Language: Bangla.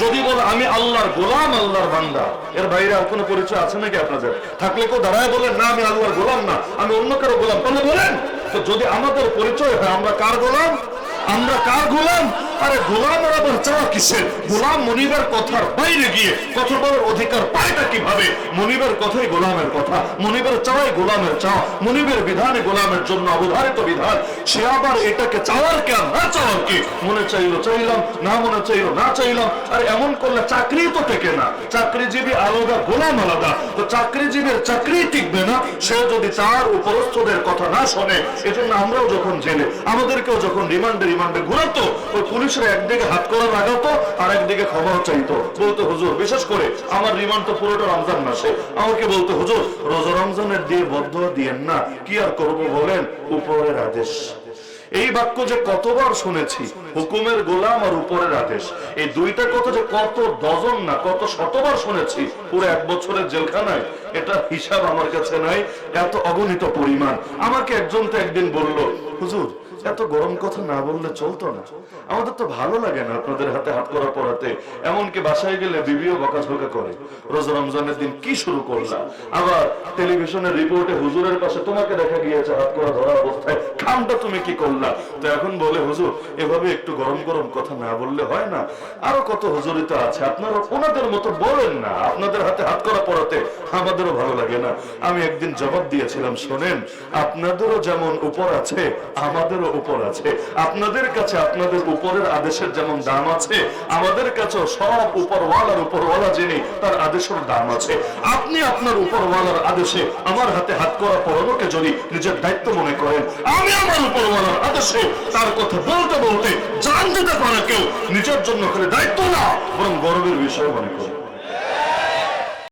যদি বল, আমি আল্লাহর গোলাম, আল্লাহর বান্দা। এর বাইরে আর কোনো পরিচয় আছে নাকি আপনাদের? থাকলে কেউ দাঁড়ায় বলেন না, আমি আল্লাহর গোলাম না, আমি অন্য কারও গোলাম। তাহলে বলেন, তো যদি আমাদের পরিচয় হয়, আমরা কার গোলাম? আমরা কার গোলাম? আরে গোলামের আবার চাওয়া কিসের? গোলাম মনিবের কথার বাইরে গিয়ে কথা বলার অধিকার পায়টা কীভাবে? মনিবের কথাই গোলামের কথা। মনিবের চাওয়াই গোলামের চাওয়া। মনিবের বিধানে গোলামের জন্য অবধারিত বিধান। সে আবার এটাকে চাওয়ার কে আর না চাওয়ার কি? মনে চাইলো, চাইলাম, না মনে চাইলো, না চাইলাম। আর এমন করলে চাকরি তো টেকে না। চাকরিজীবী আলাদা, গোলাম আলাদা। তো চাকরিজীবীর চাকরি টিকবে না। সে যদি তার উপরস্থদের কথা না শোনে, এজন্য আমরাও যখন জেলে, আমাদেরকেও যখন রিমান্ডে রিমান্ডে ঘুরাতো ওই পুলিশরা একদিকে হাত করা লাগাতো আর একদিকে ক্ষমাও চাইতো বলতো হুজুর, বিশেষ করে আমার রিমান্ড তো পুরোটা রমজান মাসে। আমাকে বলতো হুজুর, রোজা রমজানের দিয়ে বদ্ধ দিয়েন না। কি আর করব বলেন? উপরের আদেশ। এই বাক্য যে কতবার শুনেছি, হুকুমের গোলাম আর উপরের আদেশ। এই দুইটা কথা যে কত ডজন না, কত শতবার শুনেছি, পুরো এক বছরের জেলখানায়, এটা হিসাব আমার কাছে নাই, এত অগণিত পরিমাণ। আমাকে একজন তো একদিন বলল, হুজুর এত গরম কথা না বললে চলতো না। আমাদের তো ভালো লাগে না আপনাদের হাতে হাত করা পড়াতে। এমনকি বাসায় গেলে বিবিও বকাঝকা করে। রোজা রমজানের দিন কি শুরু করলাম আবার টেলিভিশনের রিপোর্টে হুজুরের পাশে তোমাকে দেখা গিয়েছে হাত করা ধরা অবস্থায়। খামটা তুমি কি করলা? তো এখন বলে, হুজুর, এভাবে একটু গরম গরম কথা না বললে হয় না? আরও কত হুজুরিতা আছে। আপনারা ওনাদের মতো বলেন না। আপনাদের হাতে হাত করা পড়াতে আমাদেরও ভালো লাগে না। আমি একদিন জবাব দিয়েছিলাম, শোনেন, আপনাদেরও যেমন উপর আছে, আমাদেরও উপর আছে। আপনাদের কাছে আপনাদের উপরের আদেশের যেমন দাম আছে, আমাদের কাছেও সব উপরওয়ালার উপরওয়ালা যিনি, তার আদেশের দাম আছে। আপনি আপনার উপরওয়ালার আদেশে আমার হাতে হাত করা পড়ানোকে যদি নিজের দায়িত্ব মনে করেন, আমি আমার উপরওয়ালার আদেশে তার কথা বলতে বলতে জান দিতে পারে কেউ, নিজের জন্য করে দায়িত্ব না, বরং গর্বের বিষয় মনে করেন